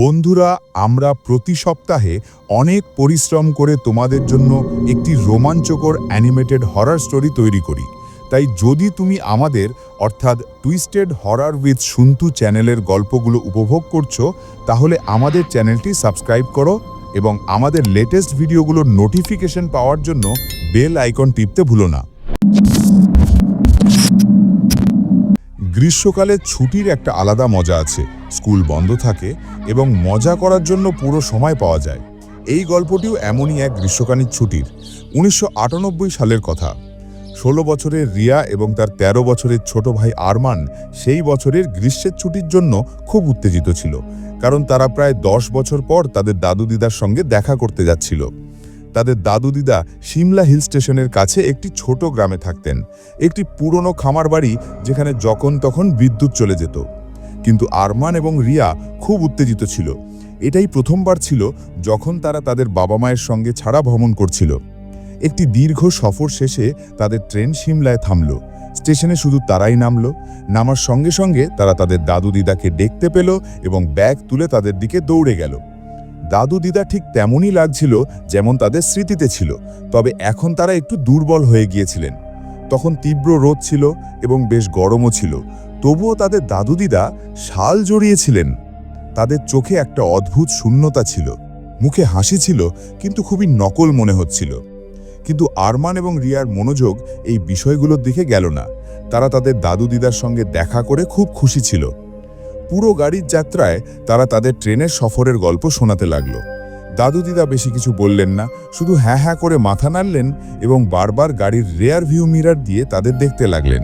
বন্ধুরা, আমরা প্রতি সপ্তাহে অনেক পরিশ্রম করে তোমাদের জন্য একটি রোমাঞ্চকর অ্যানিমেটেড হরর স্টোরি তৈরি করি। তাই যদি তুমি আমাদের, অর্থাৎ টুইস্টেড হরর উইথ সুন্তু চ্যানেলের গল্পগুলো উপভোগ করছ, তাহলে আমাদের চ্যানেলটি সাবস্ক্রাইব করো এবং আমাদের লেটেস্ট ভিডিওগুলোর নোটিফিকেশন পাওয়ার জন্য বেল আইকন টিপতে ভুলো না। গ্রীষ্মকালে ছুটির একটা আলাদা মজা আছে। স্কুল বন্ধ থাকে এবং মজা করার জন্য পুরো সময় পাওয়া যায়। এই গল্পটিও এমনই এক গ্রীষ্মকালীন ছুটির, উনিশশো আটানব্বই সালের কথা। ষোলো বছরের রিয়া এবং তার ১৩ বছরের ছোট ভাই আরমান সেই বছরের গ্রীষ্মের ছুটির জন্য খুব উত্তেজিত ছিল, কারণ তারা প্রায় দশ বছর পর তাদের দাদু দিদার সঙ্গে দেখা করতে যাচ্ছিল। তাদের দাদু দিদা সিমলা হিল স্টেশনের কাছে একটি ছোট গ্রামে থাকতেন, একটি পুরনো খামার বাড়ি যেখানে যখন তখন বিদ্যুৎ চলে যেত। কিন্তু আরমান এবং রিয়া খুব উত্তেজিত ছিল। এটাই প্রথমবার ছিল যখন তারা তাদের বাবা মায়ের সঙ্গে ছাড়া ভ্রমণ করছিল। একটি দীর্ঘ সফর শেষে তাদের ট্রেন সিমলায় থামল। স্টেশনে শুধু তারাই নামলো। নামার সঙ্গে সঙ্গে তারা তাদের দাদু দিদাকে দেখতে পেল এবং ব্যাগ তুলে তাদের দিকে দৌড়ে গেল। দাদু দিদা ঠিক তেমনই লাগছিল যেমন তাদের স্মৃতিতে ছিল, তবে এখন তারা একটু দুর্বল হয়ে গিয়েছিলেন। তখন তীব্র রোদ ছিল এবং বেশ গরমও ছিল। তবুও তাদের দাদু দিদা শাল জড়িয়েছিলেন। তাদের চোখে একটা অদ্ভুত শূন্যতা ছিল। মুখে হাসি ছিল, কিন্তু খুবই নকল মনে হচ্ছিল। কিন্তু আরমান এবং রিয়ার মনোযোগ এই বিষয়গুলোর দিকে গেল না। তারা তাদের দাদু দিদার সঙ্গে দেখা করে খুব খুশি ছিল। পুরো গাড়ির যাত্রায় তারা তাদের ট্রেনের সফরের গল্প শোনাতে লাগল। দাদু দিদা বেশি কিছু বললেন না, শুধু হ্যাঁ হ্যাঁ করে মাথা নাড়লেন এবং বারবার গাড়ির রেয়ার ভিউ মিরার দিয়ে তাদের দেখতে লাগলেন।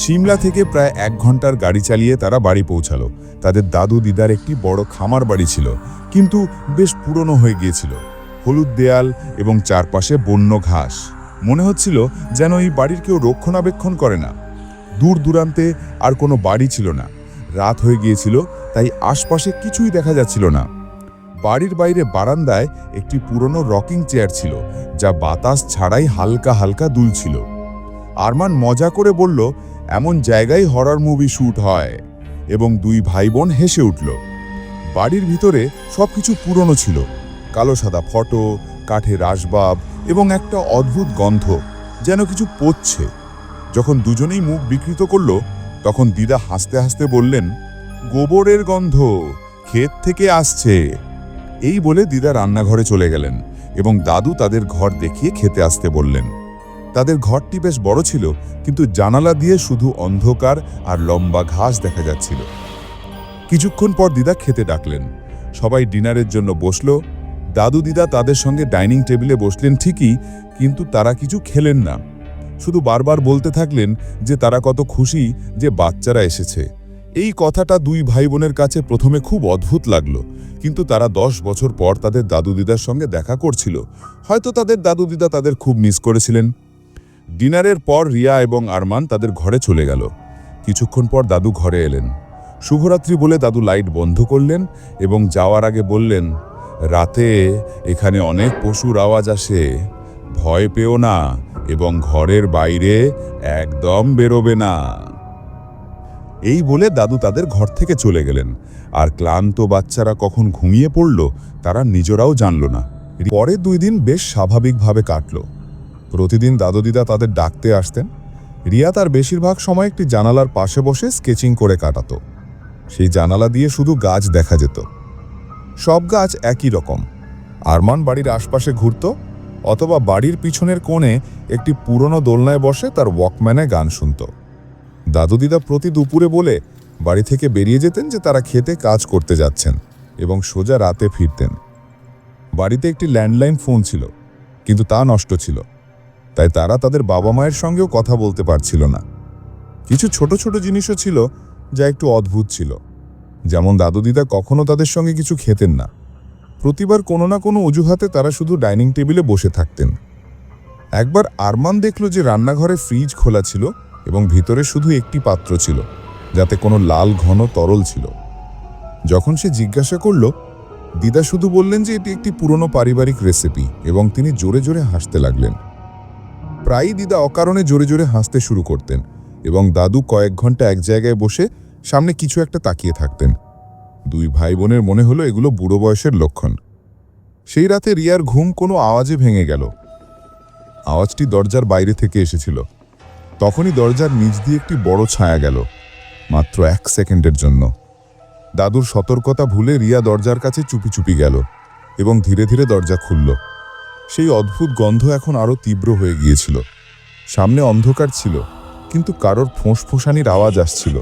সিমলা থেকে প্রায় এক ঘণ্টার গাড়ি চালিয়ে তারা বাড়ি পৌঁছালো। তাদের দাদু দিদার একটি বড় খামার বাড়ি ছিল, কিন্তু বেশ পুরনো হয়ে গিয়েছিল। হলুদ দেয়াল এবং চারপাশে বন্য ঘাস। মনে হচ্ছিল যেন এই বাড়ির কেউ রক্ষণাবেক্ষণ করে না। দূর দূরান্তে আর কোনো বাড়ি ছিল না। রাত হয়ে গিয়েছিল, তাই আশপাশে কিছুই দেখা যাচ্ছিল না। বাড়ির বাইরে বারান্দায় একটি পুরনো রকিং চেয়ার ছিল, যা বাতাস ছাড়াই হালকা হালকা দুলছিল। আরমান মজা করে বলল এমন জায়গায় হরর মুভি শ্যুট হয় এবং দুই ভাই বোন হেসে উঠল। বাড়ির ভিতরে সব কিছু পুরনো ছিল। কালো সাদা ফটো, কাঠের আসবাব এবং একটা অদ্ভুত গন্ধ যেন কিছু পচছে। যখন দুজনেই মুখ বিকৃত করল, তখন দিদা হাসতে হাসতে বললেন, গোবরের গন্ধ ক্ষেত থেকে আসছে। এই বলে দিদা রান্নাঘরে চলে গেলেন এবং দাদু তাদের ঘর দেখিয়ে খেতে আসতে বললেন। তাদের ঘরটি বেশ বড় ছিল, কিন্তু জানালা দিয়ে শুধু অন্ধকার আর লম্বা ঘাস দেখা যাচ্ছিল। কিছুক্ষণ পর দিদা খেতে ডাকলেন। সবাই ডিনারের জন্য বসল। দাদু দিদা তাদের সঙ্গে ডাইনিং টেবিলে বসলেন ঠিকই, কিন্তু তারা কিছু খেলেন না। শুধু বারবার বলতে থাকলেন যে তারা কত খুশি যে বাচ্চারা এসেছে। এই কথাটা দুই ভাই বোনের কাছে প্রথমে খুব অদ্ভুত লাগল, কিন্তু তারা দশ বছর পর তাদের দাদু দিদার সঙ্গে দেখা করছিল। হয়তো তাদের দাদু দিদা তাদের খুব মিস করেছিলেন। ডিনারের পর রিয়া এবং আরমান তাদের ঘরে চলে গেল। কিছুক্ষণ পর দাদু ঘরে এলেন। শুভরাত্রি বলে দাদু লাইট বন্ধ করলেন এবং যাওয়ার আগে বললেন, রাতে এখানে অনেক পশুর আওয়াজ আসে। ভয় পেও না এবং ঘরের বাইরে একদম বেরোবে না। এই বলে দাদু তাদের ঘর থেকে চলে গেলেন। আর ক্লান্ত বাচ্চারা কখন ঘুমিয়ে পড়ল তারা নিজেরাও জানল না। পরে দুই দিন বেশ স্বাভাবিকভাবে কাটল। প্রতিদিন দাদু দিদা তাদের ডাকতে আসতেন। রিয়া তার বেশিরভাগ সময় একটি জানালার পাশে বসে স্কেচিং করে কাটাত। সেই জানালা দিয়ে শুধু গাছ দেখা যেত। সব গাছ একই রকম। আরমান বাড়ির আশপাশে ঘুরত অথবা বাড়ির পিছনের কোণে একটি পুরনো দোলনায় বসে তার ওয়াকম্যানে গান শুনত। দাদু দিদা প্রতি দুপুরে বলে বাড়ি থেকে বেরিয়ে যেতেন যে তারা খেতে কাজ করতে যাচ্ছেন এবং সোজা রাতে ফিরতেন। বাড়িতে একটি ল্যান্ডলাইন ফোন ছিল, কিন্তু তা নষ্ট ছিল। তাই তারা তাদের বাবা মায়ের সঙ্গেও কথা বলতে পারছিল না। কিছু ছোট ছোট জিনিসও ছিল যা একটু অদ্ভুত ছিল। যেমন দাদু দিদা কখনো তাদের সঙ্গে কিছু খেতেন না। প্রতিবার কোনো না কোনো অজুহাতে তারা শুধু ডাইনিং টেবিলে বসে থাকতেন। একবার আরমান দেখল যে রান্নাঘরে ফ্রিজ খোলা ছিল এবং ভিতরে শুধু একটি পাত্র ছিল, যাতে কোনো লাল ঘন তরল ছিল। যখন সে জিজ্ঞাসা করল, দিদা শুধু বললেন যে এটি একটি পুরনো পারিবারিক রেসিপি এবং তিনি জোরে জোরে হাসতে লাগলেন। প্রায়ই দিদা অকারণে জোরে জোরে হাসতে শুরু করতেন এবং দাদু কয়েক ঘণ্টা এক জায়গায় বসে সামনে কিছু একটা তাকিয়ে থাকতেন। দুই ভাই বোনের মনে হলো এগুলো বুড়ো বয়সের লক্ষণ। সেই রাতে রিয়ার ঘুম কোনো আওয়াজে ভেঙে গেল। আওয়াজটি দরজার বাইরে থেকে এসেছিল। তখনই দরজার নিচ দিয়ে একটি বড় ছায়া গেল, মাত্র এক সেকেন্ডের জন্য। দাদুর সতর্কতা ভুলে রিয়া দরজার কাছে চুপি চুপি গেল এবং ধীরে ধীরে দরজা খুলল। সেই অদ্ভুত গন্ধ এখন আরও তীব্র হয়ে গিয়েছিল। সামনে অন্ধকার ছিল, কিন্তু কারোর ফোঁস-ফোঁসানির আওয়াজ আসছিল।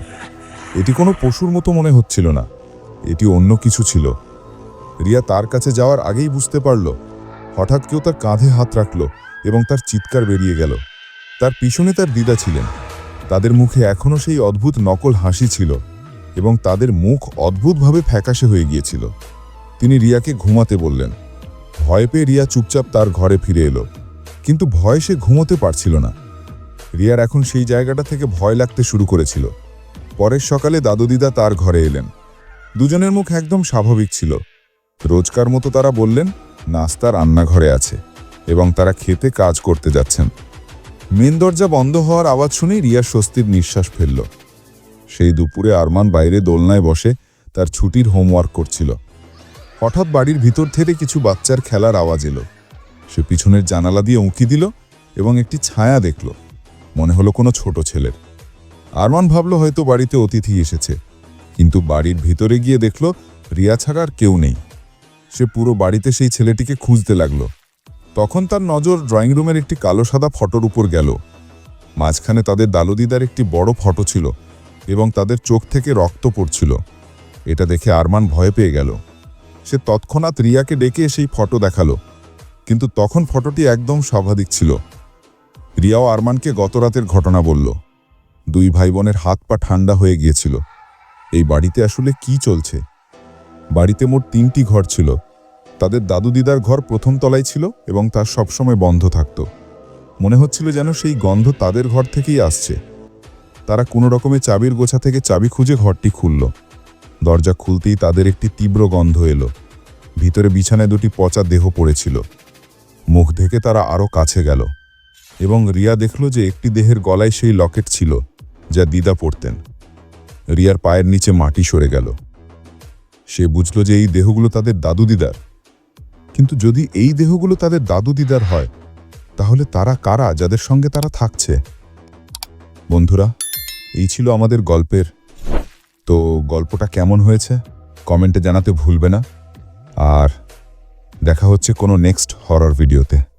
এটি কোনো পশুর মতো মনে হচ্ছিল না, এটি অন্য কিছু ছিল। রিয়া তার কাছে যাওয়ার আগেই বুঝতে পারল, হঠাৎ কেউ তার কাঁধে হাত রাখল এবং তার চিৎকার বেরিয়ে গেল। তার পিছনে তার দিদা ছিলেন, তাদের মুখে এখনও সেই অদ্ভুত নকল হাসি ছিল এবং তাদের মুখ অদ্ভুতভাবে ফ্যাকাশে হয়ে গিয়েছিল। তিনি রিয়াকে ঘুমাতে বললেন। ভয় পেয়ে রিয়া চুপচাপ তার ঘরে ফিরে এলো। কিন্তু ভয় সে ঘুমোতে পারছিল না। রিয়ার এখন সেই জায়গাটা থেকে ভয় লাগতে শুরু করেছিল। পরের সকালে দাদু দিদা তার ঘরে এলেন। দুজনের মুখ একদম স্বাভাবিক ছিল। রোজকার মতো তারা বললেন, নাস্তা রান্নাঘরে আছে। এবং তারা খেতে কাজ করতে যাচ্ছেন। মেন দরজা বন্ধ হওয়ার আওয়াজ শুনেই রিয়া স্বস্তির নিঃশ্বাস ফেলল। সেই দুপুরে আরমান বাইরে দোলনায় বসে তার ছুটির হোমওয়ার্ক করছিল। হঠাৎ বাড়ির ভিতর থেকে কিছু বাচ্চার খেলার আওয়াজ এলো। সে পিছনের জানালা দিয়ে উঁকি দিল এবং একটি ছায়া দেখল। মনে হলো কোনো ছোট ছেলের। আরমান ভাবল হয়তো বাড়িতে অতিথি এসেছে, কিন্তু বাড়ির ভিতরে গিয়ে দেখল রিয়া ছাড়া আর কেউ নেই। সে পুরো বাড়িতে সেই ছেলেটিকে খুঁজতে লাগল। তখন তার নজর ড্রয়িং রুমের একটি কালো সাদা ফটোর উপর গেল। মাঝখানে তাদের দালুদিদার একটি বড় ফটো ছিল এবং তাদের চোখ থেকে রক্ত পড়ছিল। এটা দেখে আরমান ভয় পেয়ে গেল। সে তৎক্ষণাৎ রিয়াকে ডেকে সেই ফটো দেখাল। কিন্তু তখন ফটোটি একদম স্বাভাবিক ছিল। রিয়াও আরমানকে গতরাতের ঘটনা বলল। দুই ভাই বোনের হাত পা ঠান্ডা হয়ে গিয়েছিল। এই বাড়িতে আসলে কি চলছে? বাড়িতে মোট তিনটি ঘর ছিল। তাদের দাদু দিদার ঘর প্রথম তলায় ছিল এবং তার সবসময় বন্ধ থাকত। মনে হচ্ছিল যেন সেই গন্ধ তাদের ঘর থেকেই আসছে। তারা কোনো রকমে চাবির গোছা থেকে চাবি খুঁজে ঘরটি খুলল। দরজা খুলতেই তাদের একটি তীব্র গন্ধ এলো। ভিতরে বিছানায় দুটি পচা দেহ পড়েছিল। মুখ ঢেকে তারা আরও কাছে গেল এবং রিয়া দেখল যে একটি দেহের গলায় সেই লকেট ছিল যা দিদা পড়তেন। রিয়ার পায়ের নিচে মাটি সরে গেল। সে বুঝল যে এই দেহগুলো তাদের দাদু দিদার। কিন্তু যদি এই দেহগুলো তাদের দাদু দিদার হয়, তাহলে তারা কারা যাদের সঙ্গে তারা থাকছে? বন্ধুরা, এই ছিল আমাদের গল্পের তো গল্পটা কেমন হয়েছে? কমেন্টে জানাতে ভুলবে না। আর দেখা হচ্ছে কোনো নেক্সট হরর ভিডিওতে